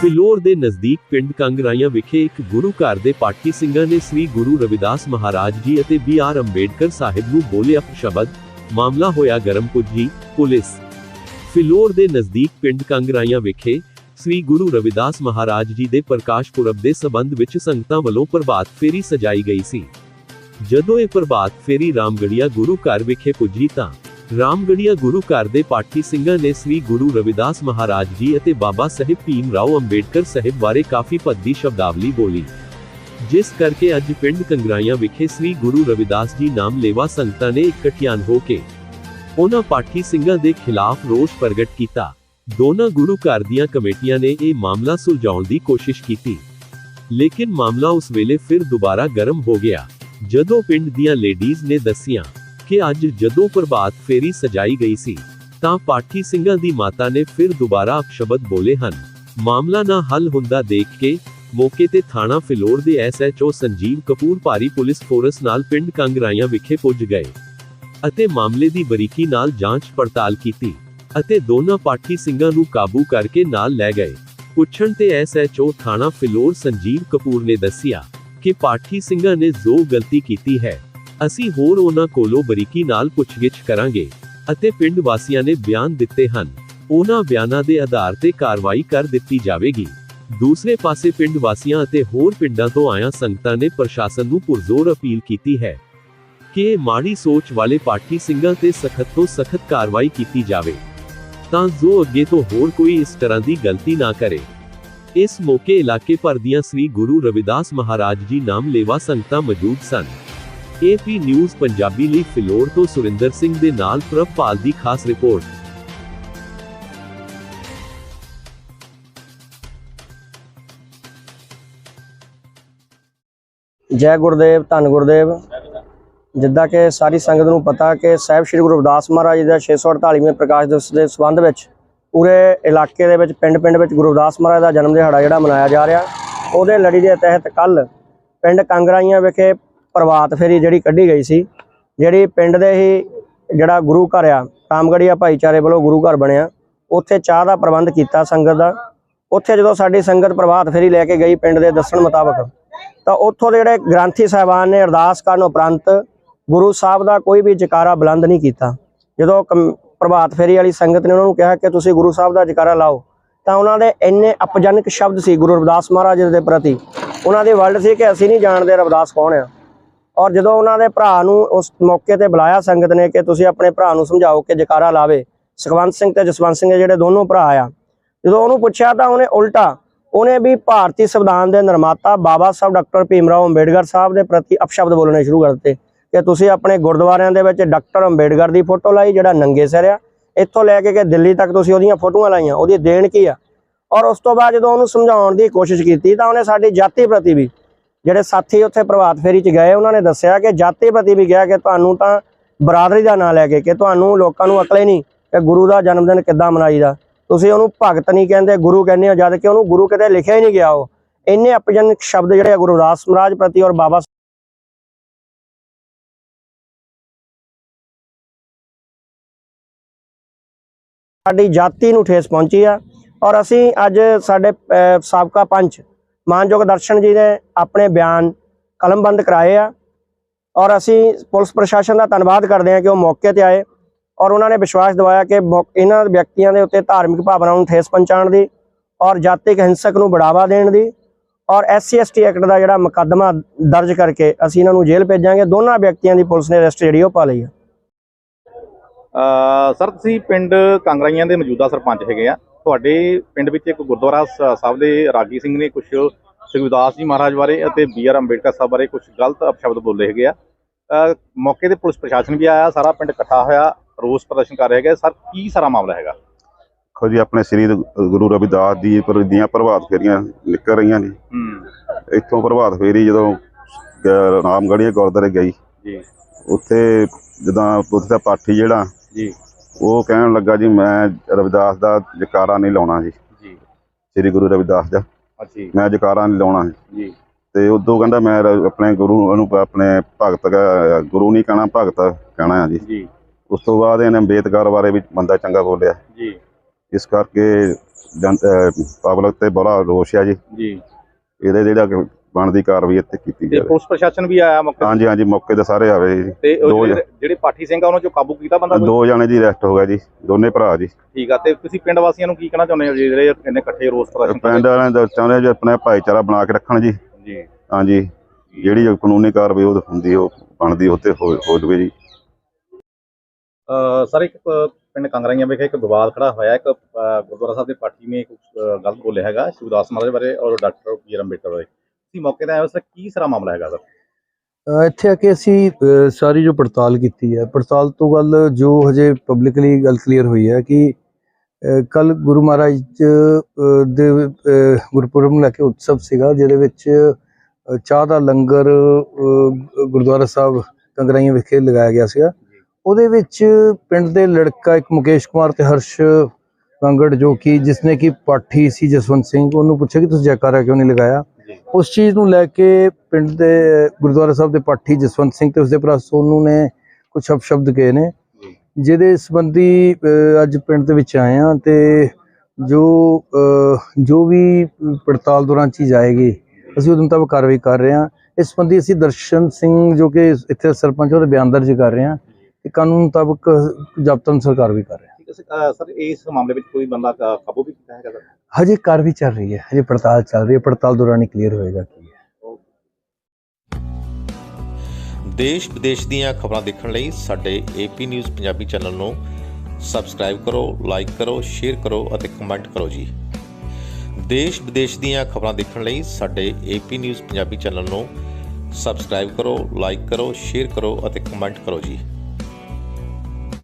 ਫਿਲੌਰ ਦੇ ਨਜ਼ਦੀਕ ਪਿੰਡ ਕੰਗਰਾਈਆਂ ਵਿਖੇ ਇੱਕ ਗੁਰੂ ਘਰ ਦੇ ਪਾਠੀ ਸਿੰਘਾਂ ਨੇ ਸ੍ਰੀ ਗੁਰੂ ਰਵਿਦਾਸ ਮਹਾਰਾਜ ਜੀ ਅਤੇ ਬੀ ਆਰ ਅੰਬੇਡਕਰ ਸਾਹਿਬ ਨੂੰ ਬੋਲੇ ਅਪਸ਼ਬਦ, ਮਾਮਲਾ ਹੋਇਆ ਗਰਮ ਪੁੱਜੀ ਪੁਲਿਸ। ਫਿਲੌਰ ਦੇ ਨਜ਼ਦੀਕ ਪਿੰਡ ਕੰਗਰਾਈਆਂ ਵਿਖੇ ਸ੍ਰੀ ਗੁਰੂ ਰਵਿਦਾਸ ਮਹਾਰਾਜ ਜੀ ਦੇ ਪ੍ਰਕਾਸ਼ ਪੁਰਬ ਦੇ ਸਬੰਧ ਵਿੱਚ ਸੰਗਤਾਂ ਵੱਲੋਂ ਪ੍ਰਭਾਤ ਫੇਰੀ ਸਜਾਈ ਗਈ ਸੀ। ਜਦੋਂ ਇਹ ਪ੍ਰਭਾਤ ਫੇਰੀ ਰਾਮਗੜੀਆ ਗੁਰੂ ਘਰ ਵਿਖੇ ਪੁੱਜੀ ਤਾਂ ਰਾਮਗੜੀਆ ਗੁਰੂ ਘਰ ਦੇ ਪਾਠੀ ਸਿੰਘਾਂ ਨੇ ਸ੍ਰੀ ਗੁਰੂ ਰਵਿਦਾਸ ਮਹਾਰਾਜ ਜੀ ਅਤੇ ਬਾਬਾ ਸਾਹਿਬ ਭੀਮ ਰਾਓ ਅੰਬੇਡਕਰ ਸਾਹਿਬ ਬਾਰੇ ਕਾਫੀ ਭੱਦੀ ਸ਼ਬਦਾਵਲੀ ਬੋਲੀ। ਜਿਸ ਕਰਕੇ ਅੱਜ ਪਿੰਡ ਕੰਗਰਾਈਆਂ ਵਿਖੇ ਸ੍ਰੀ ਗੁਰੂ ਰਵਿਦਾਸ ਜੀ ਨਾਮ ਲੇਵਾ ਸੰਗਤਾਂ ਨੇ ਇਕੱਠਿਆਂ ਹੋ ਕੇ ਉਹਨਾਂ ਪਾਠੀ ਸਿੰਘਾਂ ਦੇ ਖਿਲਾਫ ਰੋਸ ਪ੍ਰਗਟ ਕੀਤਾ। ਦੋਨਾਂ ਗੁਰੂ ਘਰ ਦੀਆਂ ਕਮੇਟੀਆਂ ਨੇ ਇਹ ਮਾਮਲਾ ਸੁਲਝਾਉਣ ਦੀ ਕੋਸ਼ਿਸ਼ ਕੀਤੀ। ਲੇਕਿਨ ਮਾਮਲਾ ਉਸ ਵੇਲੇ ਫਿਰ ਦੁਬਾਰਾ ਗਰਮ ਹੋ ਗਿਆ। ਜਦੋਂ ਪਿੰਡ ਦੀਆਂ ਲੇਡੀਜ਼ ਨੇ ਦੱਸਿਆ ਕਿ ਅੱਜ ਜਦੋਂ ਪ੍ਰਭਾਤ ਫੇਰੀ ਸਜਾਈ ਗਈ ਸੀ, ਤਾਂ ਪਾਠੀ ਸਿੰਘਾਂ ਦੀ ਮਾਤਾ ਨੇ ਫਿਰ ਦੁਬਾਰਾ ਅਪਸ਼ਬਦ ਬੋਲੇ ਹਨ। ਮਾਮਲਾ ਨਾ ਹੱਲ ਹੁੰਦਾ ਦੇਖ ਕੇ ਮੌਕੇ ਤੇ ਥਾਣਾ ਫਿਲੌਰ ਦੇ ਐਸਐਚਓ ਸੰਜੀਵ ਕਪੂਰ ਭਾਰੀ ਪੁਲਿਸ ਫੋਰਸ ਨਾਲ ਪਿੰਡ ਕੰਗਰਾਈਆਂ ਵਿਖੇ ਪੁੱਜ ਗਏ ਅਤੇ ਮਾਮਲੇ ਦੀ ਬਰੀਕੀ ਨਾਲ ਜਾਂਚ ਪੜਤਾਲ ਕੀਤੀ ਅਤੇ ਦੋਨਾਂ ਪਾਠੀ ਸਿੰਘਾਂ ਨੂੰ ਕਾਬੂ ਕਰਕੇ ਨਾਲ ਲੈ ਗਏ। ਪੁੱਛਣ ਤੇ ਐਸਐਚਓ ਥਾਣਾ ਫਿਲੌਰ ਸੰਜੀਵ ਕਪੂਰ ਨੇ ਦੱਸਿਆ ਕਿ ਪਾਠੀ ਸਿੰਘਾਂ ਨੇ ਜੋ ਗਲਤੀ ਕੀਤੀ ਹੈ। ਅਸੀਂ ਹੋਰ ਉਹਨਾਂ ਕੋਲੋਂ ਬਰੀਕੀ ਨਾਲ ਪੁੱਛਗਿੱਛ ਕਰਾਂਗੇ ਅਤੇ ਪਿੰਡ ਵਾਸੀਆਂ ਨੇ ਬਿਆਨ ਦਿੱਤੇ ਹਨ। ਉਹਨਾਂ ਬਿਆਨਾਂ ਦੇ ਆਧਾਰ ਤੇ ਕਾਰਵਾਈ ਕਰ ਦਿੱਤੀ ਜਾਵੇਗੀ। ਦੂਸਰੇ ਪਾਸੇ ਪਿੰਡ ਵਾਸੀਆਂ ਅਤੇ ਹੋਰ ਪਿੰਡਾਂ ਤੋਂ ਆਇਆਂ ਸੰਗਤਾਂ ਨੇ ਪ੍ਰਸ਼ਾਸਨ ਨੂੰ ਪੁਰਜ਼ੋਰ ਅਪੀਲ ਕੀਤੀ ਹੈ ਕਿ ਮਾੜੀ ਸੋਚ ਵਾਲੇ ਪਾਠੀ ਸਿੰਘਾਂ ਤੇ ਸਖਤ ਤੋਂ ਸਖਤ ਕਾਰਵਾਈ ਕੀਤੀ ਜਾਵੇ। ਤਾਂ ਜੋ ਅੱਗੇ ਤੋਂ ਹੋਰ ਕੋਈ ਇਸ ਤਰ੍ਹਾਂ ਦੀ ਗਲਤੀ ਨਾ ਕਰੇ। ਇਸ ਮੌਕੇ ਇਲਾਕੇ ਭਰ ਦੀਆਂ ਸ੍ਰੀ ਗੁਰੂ ਰਵਿਦਾਸ ਮਹਾਰਾਜ ਜੀ ਨਾਮ ਲੇਵਾ ਸੰਗਤਾਂ ਮੌਜੂਦ ਸਨ। ਏਪੀ ਨਿਊਜ਼ ਪੰਜਾਬੀ ਲਈ ਫਿਲੌਰ ਤੋਂ ਸੁਰਿੰਦਰ ਸਿੰਘ ਦੇ ਨਾਲ ਪ੍ਰਭਪਾਲ ਦੀ ਖਾਸ ਰਿਪੋਰਟ। ਜੈ ਗੁਰਦੇਵ, ਧੰਨ ਗੁਰਦੇਵ। ਜਿੱਦਾਂ ਕਿ ਸਾਰੀ ਸੰਗਤ ਨੂੰ ਪਤਾ ਕਿ ਸਾਹਿਬ ਸ੍ਰੀ ਗੁਰੂ ਰਵਿਦਾਸ ਮਹਾਰਾਜ ਜੀ ਦਾ 648ਵੇਂ ਪ੍ਰਕਾਸ਼ ਦਿਵਸ ਦੇ ਸੰਬੰਧ ਵਿੱਚ ਪੂਰੇ ਇਲਾਕੇ ਦੇ ਵਿੱਚ, ਪਿੰਡ-ਪਿੰਡ ਵਿੱਚ ਗੁਰੂ ਰਵਿਦਾਸ ਮਹਾਰਾਜ ਦਾ ਜਨਮ ਦਿਹਾੜਾ ਜਿਹੜਾ ਮਨਾਇਆ ਜਾ ਰਿਹਾ। ਉਹਦੇ ਲੜੀ ਦੇ ਤਹਿਤ ਕੱਲ ਪਿੰਡ ਕੰਗਰਾਈਆਂ ਵਿਖੇ ਪ੍ਰਭਾਤ ਫੇਰੀ ਜਿਹੜੀ ਕੱਢੀ ਗਈ ਸੀ, ਜਿਹੜੀ ਪਿੰਡ ਦੇ ਹੀ ਜਿਹੜਾ ਗੁਰੂ ਘਰ ਆ ਰਾਮਗੜੀਆ ਭਾਈਚਾਰੇ ਵੱਲੋਂ ਗੁਰੂ ਘਰ ਬਣਿਆ, ਉੱਥੇ ਚਾਹ ਦਾ ਪ੍ਰਬੰਧ ਕੀਤਾ ਸੰਗਤ ਦਾ। ਉੱਥੇ ਜਦੋਂ ਸਾਡੀ ਸੰਗਤ ਪ੍ਰਭਾਤ ਫੇਰੀ ਲੈ ਕੇ ਗਈ ਪਿੰਡ ਦੇ ਦੱਸਣ ਮੁਤਾਬਕ, ਤਾਂ ਉੱਥੋਂ ਦੇ ਜਿਹੜੇ ਗ੍ਰੰਥੀ ਸਾਹਿਬਾਨ ਨੇ ਅਰਦਾਸ ਕਰਨ ਉਪਰੰਤ ਗੁਰੂ ਸਾਹਿਬ ਦਾ ਕੋਈ ਵੀ ਜਕਾਰਾ ਬੁਲੰਦ ਨਹੀਂ ਕੀਤਾ। ਜਦੋਂ ਕਮ- ਪ੍ਰਭਾਤ ਫੇਰੀ ਵਾਲੀ ਸੰਗਤ ਨੇ ਉਹਨਾਂ ਨੂੰ ਕਿਹਾ ਕਿ ਤੁਸੀਂ ਗੁਰੂ ਸਾਹਿਬ ਦਾ ਜਕਾਰਾ ਲਾਓ, ਤਾਂ ਉਹਨਾਂ ਦੇ ਇੰਨੇ ਅਪਜਨਕ ਸ਼ਬਦ ਸੀ ਗੁਰੂ ਰਵਿਦਾਸ ਮਹਾਰਾਜ ਦੇ ਪ੍ਰਤੀ। ਉਹਨਾਂ ਦੇ ਵਰਡ ਸੀ ਕਿ ਅਸੀਂ ਨਹੀਂ ਜਾਣਦੇ ਰਵਿਦਾਸ ਕੌਣ ਆ। ਔਰ ਜਦੋਂ ਉਹਨਾਂ ਦੇ ਭਰਾ ਨੂੰ ਉਸ ਮੌਕੇ ਤੇ ਬੁਲਾਇਆ ਸੰਗਤ ਨੇ ਕਿ ਤੁਸੀਂ ਆਪਣੇ ਭਰਾ ਨੂੰ ਸਮਝਾਓ ਕਿ ਜਕਾਰਾ ਲਾਵੇ, ਸੁਖਵੰਤ ਸਿੰਘ ਤੇ ਜਸਵੰਤ ਸਿੰਘ ਜਿਹੜੇ ਦੋਨੋਂ ਭਰਾ ਆ, ਜਦੋਂ ਉਹਨੂੰ ਪੁੱਛਿਆ ਤਾਂ ਉਹਨੇ ਉਲਟਾ ਉਹਨੇ ਵੀ ਭਾਰਤੀ ਸੰਵਿਧਾਨ ਦੇ ਨਿਰਮਾਤਾ ਬਾਬਾ ਸਾਹਿਬ ਡਾਕਟਰ ਭੀਮ ਰਾਓ ਅੰਬੇਡਕਰ ਸਾਹਿਬ ਦੇ ਪ੍ਰਤੀ ਅਪਸ਼ਬਦ ਬੋਲਣੇ ਸ਼ੁਰੂ ਕਰ ਦਿੱਤੇ ਕਿ ਤੁਸੀਂ ਆਪਣੇ ਗੁਰਦੁਆਰਿਆਂ ਦੇ ਵਿੱਚ ਡਾਕਟਰ ਅੰਬੇਡਕਰ ਦੀ ਫੋਟੋ ਲਾਈ, ਜਿਹੜਾ ਨੰਗੇ ਸਿਰ ਆ, ਇੱਥੋਂ ਲੈ ਕੇ ਕਿ ਦਿੱਲੀ ਤੱਕ ਤੁਸੀਂ ਉਹਦੀਆਂ ਫੋਟੋਆਂ ਲਾਈਆਂ, ਉਹਦੀ ਦੇਣ ਕੀ ਆ? ਔਰ ਉਸ ਤੋਂ ਬਾਅਦ ਜਦੋਂ ਉਹਨੂੰ ਸਮਝਾਉਣ ਦੀ ਕੋਸ਼ਿਸ਼ ਕੀਤੀ ਤਾਂ ਉਹਨੇ ਸਾਡੀ ਜਾਤੀ ਪ੍ਰਤੀ ਵੀ ਜਿਹੜੇ ਸਾਥੀ ਉੱਥੇ ਪ੍ਰਭਾਤ ਫੇਰੀ 'ਚ ਗਏ, ਉਹਨਾਂ ਨੇ ਦੱਸਿਆ ਕਿ ਜਾਤੀ ਪ੍ਰਤੀ ਵੀ ਕਿਹਾ ਕਿ ਤੁਹਾਨੂੰ ਤਾਂ ਬਰਾਦਰੀ ਦਾ ਨਾਂ ਲੈ ਕੇ ਕਿ ਤੁਹਾਨੂੰ ਲੋਕਾਂ ਨੂੰ ਅਕਲ ਹੀ ਨਹੀਂ ਕਿ ਗੁਰੂ ਦਾ ਜਨਮ ਦਿਨ ਕਿੱਦਾਂ ਮਨਾਈਦਾ। ਤੁਸੀਂ ਉਹਨੂੰ ਭਗਤ ਨਹੀਂ ਕਹਿੰਦੇ, ਗੁਰੂ ਕਹਿੰਦੇ ਹੋ, ਜਦ ਕਿ ਉਹਨੂੰ ਗੁਰੂ ਕਿਤੇ ਲਿਖਿਆ ਹੀ ਨਹੀਂ ਗਿਆ ਉਹ। ਇੰਨੇ ਅਪਜਨਕ ਸ਼ਬਦ ਜਿਹੜੇ ਆ, ਗੁਰੂ ਰਵਿਦਾਸ ਮਹਾਰਾਜ ਪ੍ਰਤੀ ਔਰ ਬਾਬਾ ਸਾਡੀ ਜਾਤੀ ਨੂੰ ਠੇਸ ਪਹੁੰਚੀ ਆ। ਔਰ ਅਸੀਂ ਅੱਜ ਸਾਡੇ ਸਾਬਕਾ ਪੰਚ ਮਾਨਯੋਗ ਦਰਸ਼ਨ ਜੀ ਨੇ ਆਪਣੇ ਬਿਆਨ ਕਲਮਬੰਦ ਕਰਾਏ ਆ। ਔਰ ਅਸੀਂ ਪੁਲਿਸ ਪ੍ਰਸ਼ਾਸਨ ਦਾ ਧੰਨਵਾਦ ਕਰਦੇ ਹਾਂ ਕਿ ਉਹ ਮੌਕੇ ਤੇ ਆਏ ਔਰ ਉਹਨਾਂ ਨੇ ਵਿਸ਼ਵਾਸ ਦਿਵਾਇਆ ਕਿ ਮੌ- ਇਹਨਾਂ ਵਿਅਕਤੀਆਂ ਦੇ ਉੱਤੇ ਧਾਰਮਿਕ ਭਾਵਨਾਵਾਂ ਨੂੰ ਠੇਸ ਪਹੁੰਚਾਉਣ ਦੀ ਔਰ ਜਾਤਿਕ ਹਿੰਸਕ ਨੂੰ ਬੜਾਵਾ ਦੇਣ ਦੀ ਔਰ ਐਸਸੀ ਐਸਟੀ ਐਕਟ ਦਾ ਜਿਹੜਾ ਮੁਕੱਦਮਾ ਦਰਜ ਕਰਕੇ ਅਸੀਂ ਇਹਨਾਂ ਨੂੰ ਜੇਲ੍ਹ ਭੇਜਾਂਗੇ। ਦੋਨਾਂ ਵਿਅਕਤੀਆਂ ਦੀ ਪੁਲਿਸ ਨੇ ਅਰੈਸਟ ਜਿਹੜੀ ਉਹ ਪਾ ਲਈ ਆ। ਅਹ ਸਰ, ਤੁਸੀਂ ਪਿੰਡ ਕਾਂਗਰਾਈਆਂ ਦੇ ਮੌਜੂਦਾ ਸਰਪੰਚ ਹੈਗੇ ਆ। ਤੁਹਾਡੇ ਪਿੰਡ ਵਿੱਚ ਇੱਕ ਗੁਰਦੁਆਰਾ ਸਾਹਿਬ ਦੇ ਰਾਗੀ ਸਿੰਘ ਨੇ ਕੁਝ ਸੁਖਦਾਸ ਜੀ ਮਹਾਰਾਜ ਬਾਰੇ ਅਤੇ ਬੀ ਆਰ ਅੰਬੇਡਕਰ ਸਾਹਿਬ ਬਾਰੇ ਕੁਝ ਗਲਤ ਅਪਸ਼ਬਦ ਬੋਲੇ ਹੈਗੇ ਆ। ਮੌਕੇ ਤੇ ਪੁਲਿਸ ਪ੍ਰਸ਼ਾਸਨ ਵੀ ਆਇਆ ਸਾਰਾ ਪਿੰਡ ਇਕੱਠਾ ਹੋਇਆ ਰੋਸ ਪ੍ਰਦਰਸ਼ਨ ਕਰ ਰਿਹਾ ਹੈਗਾ। ਸਰ ਕੀ ਸਾਰਾ ਮਾਮਲਾ ਹੈਗਾ? ਦੇਖੋ ਜੀ ਆਪਣੇ ਸ੍ਰੀ ਗੁਰੂ ਰਵਿਦਾਸ ਦੀ ਪਰ ਦੀਆਂ ਪ੍ਰਭਾਤ ਫੇਰੀਆਂ ਨਿਕਲ ਰਹੀਆਂ ਨੇ। ਹੂੰ। ਇੱਥੋਂ ਪ੍ਰਭਾਤ ਫੇਰੀ ਜਦੋਂ ਗ- ਰਾਮਗੜ੍ਹੀਆ ਗੁਰਦੁਆਰੇ ਗਈ ਜੀ। ਉੱਥੇ ਜਦੋਂ ਉੱਥੇ ਦਾ ਪਾਠੀ ਜਿਹੜਾ ਜੀ। ਉਹ ਕਹਿਣ ਲੱਗਾ ਜੀ ਮੈਂ ਰਵਿਦਾਸ ਦਾ ਜਕਾਰਾ ਨਹੀਂ ਲਾਉਣਾ ਜੀ। ਜੀ। ਸ੍ਰੀ ਗੁਰੂ ਰਵਿਦਾਸ ਦਾ। ਮੈਂ ਜਕਾਰਾ ਨਹੀਂ ਲਾਉਣਾ ਜੀ। ਤੇ ਉਦੋਂ ਕਹਿੰਦਾ ਮੈਂ ਆਪਣੇ ਗੁਰੂ ਨੂੰ ਆਪਣੇ ਭਗਤ ਗੁਰੂ ਨਹੀਂ ਕਹਿਣਾ ਭਗਤ ਕਹਿਣਾ ਆ ਜੀ। ਜੀ। ਉਸ ਤੋਂ ਬਾਅਦ ਇਹਨੇ ਅੰਬੇਦਕਰ ਬਾਰੇ ਵੀ ਬੰਦਾ ਚੰਗਾ ਬੋਲਿਆ। ਜੀ। ਇਸ ਕਰਕੇ ਪਬਲਿਕ ਤੇ ਬੜਾ ਰੋਸ਼ ਹੈ ਜੀ। ਜੀ। ਇਹਦੇ ਜਿਹੜਾ ਬਣਦੀ ਕਾਰਵਾਈ ਇੱਥੇ ਕੀਤੀ ਤੇ ਜਾਵੇ। ਪੁਲਿਸ ਪ੍ਰਸ਼ਾਸਨ ਵੀ ਆਇਆ ਮੌਕੇ? ਹਾਂਜੀ ਹਾਂਜੀ ਮੌਕੇ ਤੇ ਸਾਰੇ ਆਵੇ ਜੀ। ਤੇ ਉਹ ਦੋ ਜਿਹੜੇ ਜਿਹੜੇ ਪਾਠੀ ਸਿੰਘ ਆ ਉਹਨਾਂ ਚੋਂ ਕਾਬੂ ਕੀਤਾ ਬੰਦਾ ਕੋਈ? ਦੋ ਜਣੇ ਜੀ ਅਰੈਸਟ ਹੋ ਗਿਆ ਜੀ ਦੋਨੇ ਭਰਾ ਜੀ। ਠੀਕ ਆ ਤੇ ਤੁਸੀਂ ਪਿੰਡ ਵਾਸੀਆਂ ਨੂੰ ਕੀ ਕਹਿਣਾ ਚਾਹੁੰਦੇ ਹੋ ਜੀ ਜਿਹੜੇ ਇੰਨੇ ਇਕੱਠੇ ਰੋਸ ਪ੍ਰਦਰਸ਼ਨ ਕਰ ਰਹੇ? ਪਿੰਡ ਵਾਲਿਆਂ ਦਾ ਚਾਹੁੰਦੇ ਜੀ ਆਪਣਾ ਭਾਈਚਾਰਾ ਬਣਾ ਕੇ ਰੱਖਣ ਜੀ। ਜੀ। ਹਾਂਜੀ ਜਿਹੜੀ ਜੋ ਕਾਨੂੰਨੀ ਕਾਰਵਾਈ ਉਹ ਹੁੰਦੀ ਉਹ ਬਣਦੀ ਉਹ ਤੇ ਹੋ ਹੋ ਜਾਵੇ ਜੀ। ਅ, ਸਰ ਇੱਕ ਪਿੰਡ ਕੰਗਰਾਈਆਂ ਵਿਖੇ ਇੱਕ ਵਿਵਾਦ ਖੜਾ ਹੋਇਆ ਇੱਕ ਅ, ਗੁਰਦੁਆਰਾ ਸਾਹਿਬ ਦੇ ਪਾਠੀ ਨੇ ਕੁਝ ਗਲਤ ਬੋਲਿਆ ਹੈਗਾ ਸ਼ਿਵਦਾਸ ਮਹਾਰਾਜ ਬਾਰੇ ਔਰ ਡਾਕਟਰ ਬੀ ਆਰ ਅੰਬੇਡਕਰ ਬਾਰੇ। ਤੁਸੀਂ ਮੌਕੇ ਤੇ ਆਏ ਹੋ ਸਰ ਕੀ ਸਾਰਾ ਮਾਮਲਾ ਹੈਗਾ ਸਰ? ਇੱਥੇ ਆ ਕੇ ਅਸੀਂ ਅ, ਸਾਰੀ ਜੋ ਪੜਤਾਲ ਕੀਤੀ ਹੈ ਪੜਤਾਲ ਤੋਂ ਗੱਲ ਜੋ ਹਜੇ ਪਬਲਿਕਲੀ ਗੱਲ ਕਲੀਅਰ ਹੋਈ ਹੈ ਕਿ ਕੱਲ ਗੁਰੂ ਮਹਾਰਾਜ ਅ, ਦੇ ਅ, ਗੁਰਪੁਰਬ ਨੂੰ ਲੈ ਕੇ ਉਤਸਵ ਸੀਗਾ ਜਿਹਦੇ ਵਿੱਚ ਅ, ਚਾਹ ਦਾ ਲੰਗਰ ਅ, ਗੁਰਦੁਆਰਾ ਸਾਹਿਬ ਕੰਗਰਾਈਆਂ ਵਿਖੇ ਲਗਾਇਆ ਗਿਆ ਸੀਗਾ। ਉਹਦੇ ਵਿੱਚ ਪਿੰਡ ਦੇ ਲੜਕਾ ਇੱਕ ਮੁਕੇਸ਼ ਕੁਮਾਰ ਤੇ ਹਰਸ਼ ਕੰਗੜ ਜੋ ਕਿ ਜਿਸਨੇ ਕਿ ਪਾਠੀ ਸੀ ਜਸਵੰਤ ਸਿੰਘ ਉਹਨੂੰ ਪੁੱਛਿਆ ਕਿ ਤੁਸੀਂ ਜੈਕਾਰਾ ਕਿਉਂ ਨਹੀਂ ਲਗਾਇਆ? ਉਸ ਚੀਜ਼ ਨੂੰ ਲੈ ਕੇ ਪਿੰਡ ਦੇ ਗੁਰਦੁਆਰਾ ਸਾਹਿਬ ਦੇ ਪਾਠੀ ਜਸਵੰਤ ਸਿੰਘ ਤੇ ਉਸਦੇ ਭਰਾ ਸੋਨੂ ਨੇ ਕੁਝ ਸ਼ਬਦ ਕਹੇ ਨੇ। ਜਿਹਦੇ ਸੰਬੰਧੀ ਅੱਜ ਪਿੰਡ ਦੇ ਵਿੱਚ ਆਏ ਆ ਤੇ ਜੋ ਜੋ ਵੀ ਪੜਤਾਲ ਦੌਰਾਨ ਚੀਜ਼ ਆਏਗੀ ਅਸੀਂ ਉਹਦੇ ਮੁਤਾਬਕ ਕਾਰਵਾਈ ਕਰ ਰਹੇ ਹਾਂ। ਇਸ ਸੰਬੰਧੀ ਅਸੀਂ ਦਰਸ਼ਨ ਸਿੰਘ ਜੋ ਕਿ ਇੱਥੇ ਸਰਪੰਚ ਉਹਦੇ ਬਿਆਨ ਦਰਜ ਕਰ ਰਹੇ ਹਾਂ ਤੇ ਕਾਨੂੰਨ ਮੁਤਾਬਕ ਜ਼ਬਤ ਅਨੁਸਾਰ ਕਾਰਵਾਈ ਕਰ ਰਹੇ ਹੈ। ਸਰ ਇਸ ਮਾਮਲੇ ਵਿੱਚ ਕੋਈ ਬੰਦਾ ਕਾ- ਕਾਬੂ ਵੀ ਕੀਤਾ ਹੈਗਾ ਸਰ? ਹਜੇ ਕਾਰਵਾਈ ਚੱਲ ਰਹੀ ਹੈ ਹਜੇ ਪੜਤਾਲ ਚੱਲ ਰਹੀ ਹੈ ਪੜਤਾਲ ਦੌਰਾਨ ਹੀ ਕਲੀਅਰ ਹੋਏਗਾ ਕੀ ਹੈ। ਦੇਸ਼ ਵਿਦੇਸ਼ ਦੀਆਂ ਖਬਰਾਂ ਦੇਖਣ ਲਈ ਸਾਡੇ ਏਪੀ ਨਿਊਜ਼ ਪੰਜਾਬੀ ਚੈਨਲ ਨੂੰ ਸਬਸਕ੍ਰਾਈਬ ਕਰੋ ਲਾਈਕ ਕਰੋ ਸ਼ੇਅਰ ਕਰੋ ਅਤੇ ਕਮੈਂਟ ਕਰੋ ਜੀ। ਦੇਸ਼ ਵਿਦੇਸ਼ ਦੀਆਂ ਖਬਰਾਂ ਦੇਖਣ ਲਈ ਸਾਡੇ ਏਪੀ ਨਿਊਜ਼ ਪੰਜਾਬੀ ਚੈਨਲ ਨੂੰ ਸਬਸਕ੍ਰਾਈਬ ਕਰੋ ਲਾਈਕ ਕਰੋ ਸ਼ੇਅਰ ਕਰੋ ਅਤੇ ਕਮੈਂਟ ਕਰੋ ਜੀ।